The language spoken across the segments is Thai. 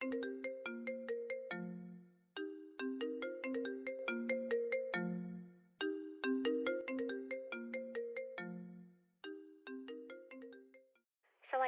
สวัส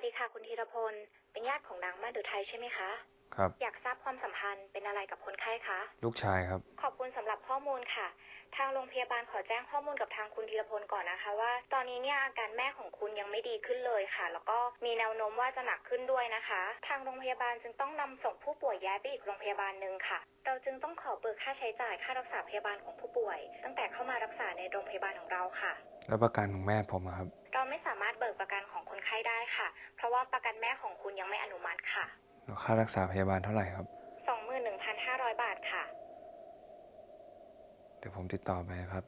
ดีค่ะ คุณธีรพล เป็นญาติของนางมาดุไทยใช่ไหมคะ ครับ อยากทราบความสัมพันธ์เป็นอะไรกับคนไข้คะ ลูกชายครับ ขอบคุณสำหรับข้อมูลค่ะ ทางโรงพยาบาลขอแจ้งข้อมูลกับทางคุณธีรพลก่อนนะคะ ว่า ตอนนี้เนี่ยอาการแม่ของคุณยังไม่ดีขึ้นเลยค่ะ แล้วก็มีแนวโน้มว่าจะหนักขึ้นด้วยนะคะ ทางโรงพยาบาลจึงต้องนำส่งผู้ป่วยย้ายไปอีกโรงพยาบาลหนึ่งค่ะ เราจึงต้องขอเบิกค่าใช้จ่ายค่ารักษาพยาบาลของผู้ป่วย ตั้งแต่เข้ามารักษาในโรงพยาบาลของเราค่ะ แล้วประกันของแม่ผมอะครับ เราไม่สามารถเบิกประกันของคนไข้ได้ค่ะ เพราะว่าประกันแม่ของคุณยังไม่อนุมัติค่ะแล้ว ค่ารักษาพยาบาลเท่าไหร่ครับ 21,500 บาทค่ะ เดี๋ยวผมติดต่อไปครับ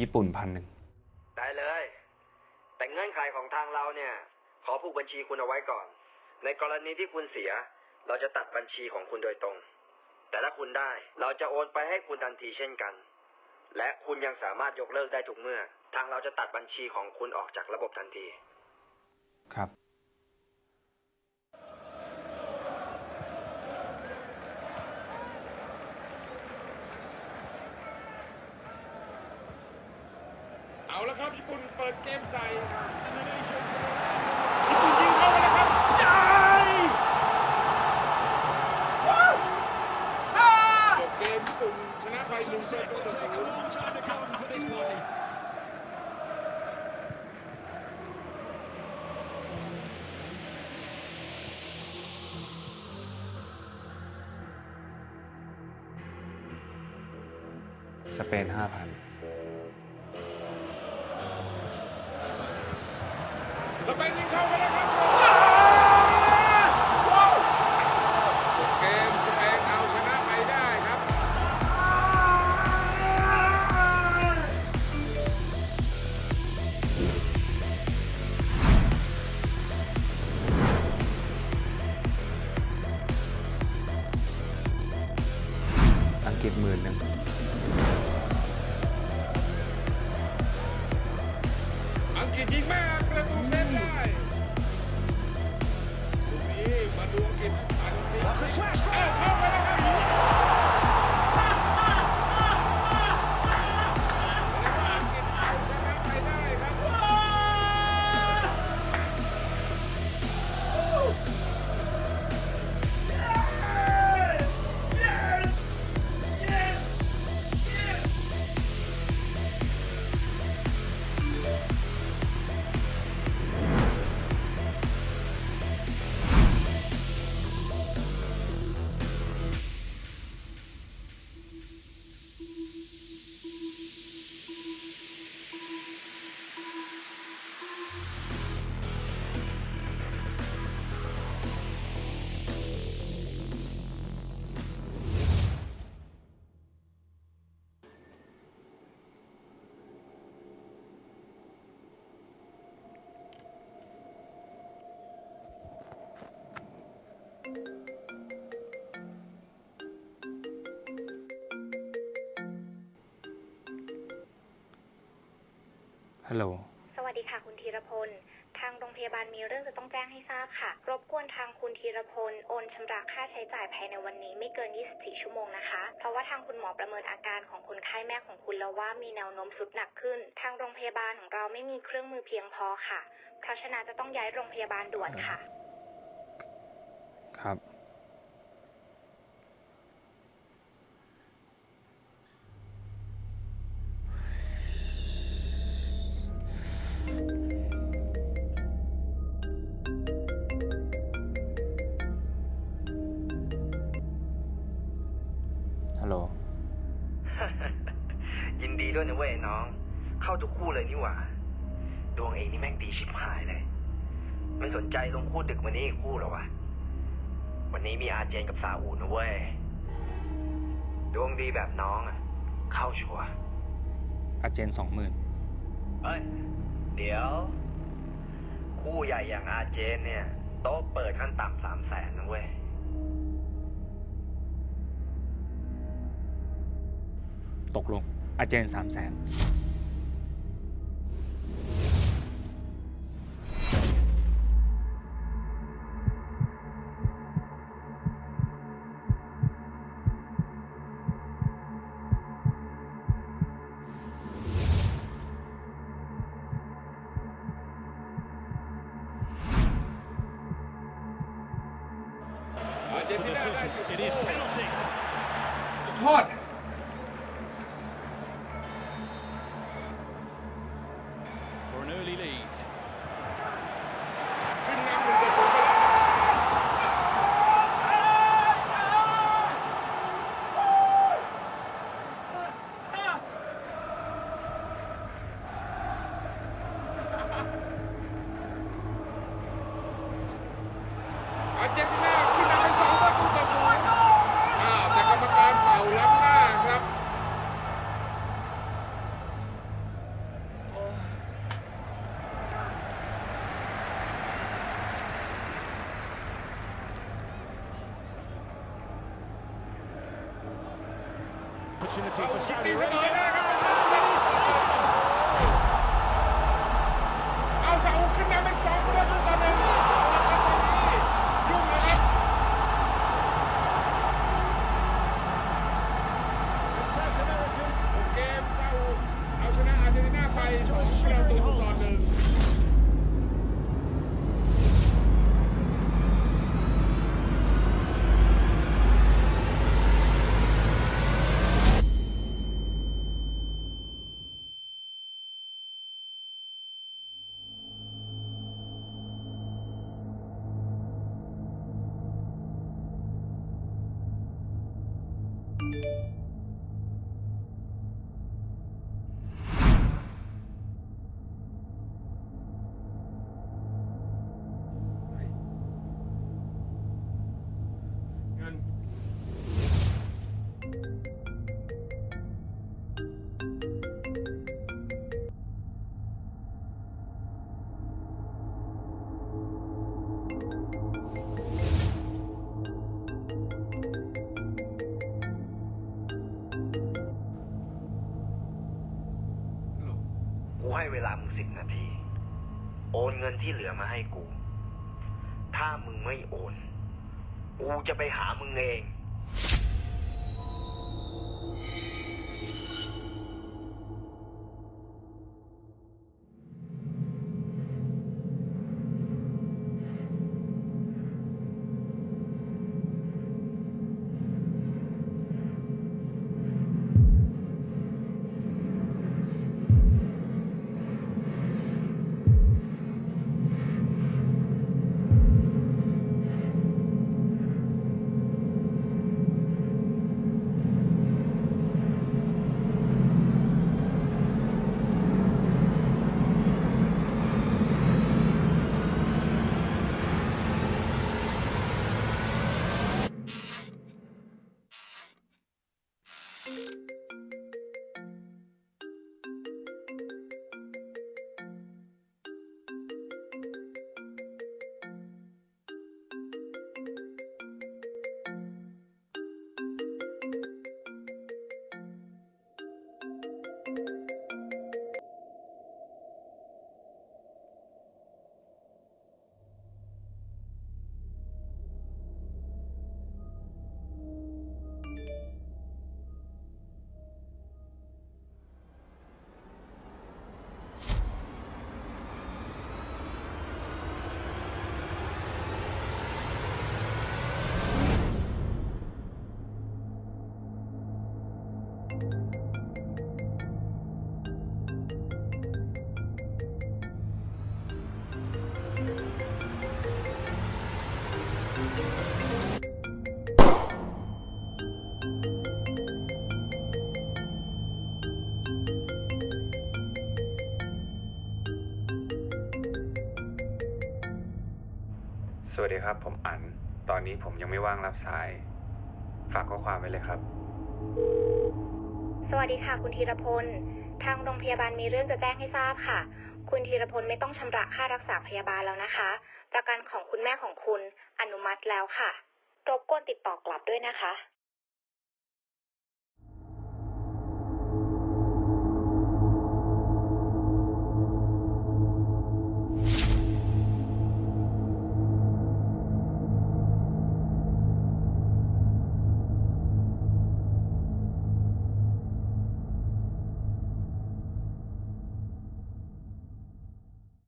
ญี่ปุ่นพันหนึ่งได้เลย แต่เงื่อนไขของทางเราเนี่ย ขอผูกบัญชีคุณเอาไว้ก่อน ในกรณีที่คุณเสีย เราจะตัดบัญชีของคุณโดยตรง แต่ถ้าคุณได้เราจะโอนไปให้คุณทันทีเช่นกัน และคุณยังสามารถยกเลิกได้ทุกเมื่อ ทางเราจะตัดบัญชีของคุณออกจากระบบทันที ครับ เอาละครับญี่ปุ่นเปิดเกมใส่ญี่ปุ่นยิงเข้าไปแล้วครับใหญ่จเปนหนึ่งนสเปน5,000 อังกฤษยิงแม่ประตูเซฟได้ลูกนี้มาดูอังกฤษอันนี้เอาเข้าไปแล้ว ฮัลโหล สวัสดีค่ะคุณธีรพล ทางโรงพยาบาลมีเรื่องจะต้องแจ้งให้ทราบค่ะ รบกวนทางคุณธีรพลโอนชำระค่าใช้จ่ายภายในวันนี้ไม่เกิน 24 ชั่วโมงนะคะ เพราะว่าทางคุณหมอประเมินอาการของคนไข้แม่ของคุณแล้วว่ามีแนวโน้มสุดหนักขึ้น ทางโรงพยาบาลของเราไม่มีเครื่องมือเพียงพอค่ะ เพราะฉะนั้นจะต้องย้ายโรงพยาบาลด่วนค่ะ ครับ ยินดีด้วยนะเว้ยน้อง เข้าทุกคู่เลยนี่หว่า ดวงเองนี่แม่งดีชิบหายเลยไม่สนใจลงคู่ดึกวันนี้อีกคู่เหรอวะ วันนี้มีอาเจนกับซาอูนะเว้ย ดวงดีแบบน้องอะเข้าชัวร์อาเจนสองหมื่นเอ้ย เดี๋ยว คู่ใหญ่อย่างอาเจนเนี่ย โต๊ะเปิดขั้นต่ำสามแสนนะเว้ยตกลง อาเจนสามแสนอาร์ Opportunity เอา for ชิป Saudi ปี้ไปหน่อย Arabia. นะครับ It is taken. เอาซาอุขึ้น กูให้เวลามึงสิบนาที โอนเงินที่เหลือมาให้กู ถ้ามึงไม่โอน กูจะไปหามึงเอง วัสดีครับ ผมอันตอนนี้ผมยังไม่ว่างรับสาย ฝากข้อความไว้เลยครับ สวัสดีค่ะ คุณธีรพล ทางโรงพยาบาลมีเรื่องจะแจ้งให้ทราบค่ะ คุณธีรพลไม่ต้องชำระค่ารักษาพยาบาลแล้วนะคะ ประกันของคุณแม่ของคุณอนุมัติแล้วค่ะ รบกวนติดต่อกลับด้วยนะคะ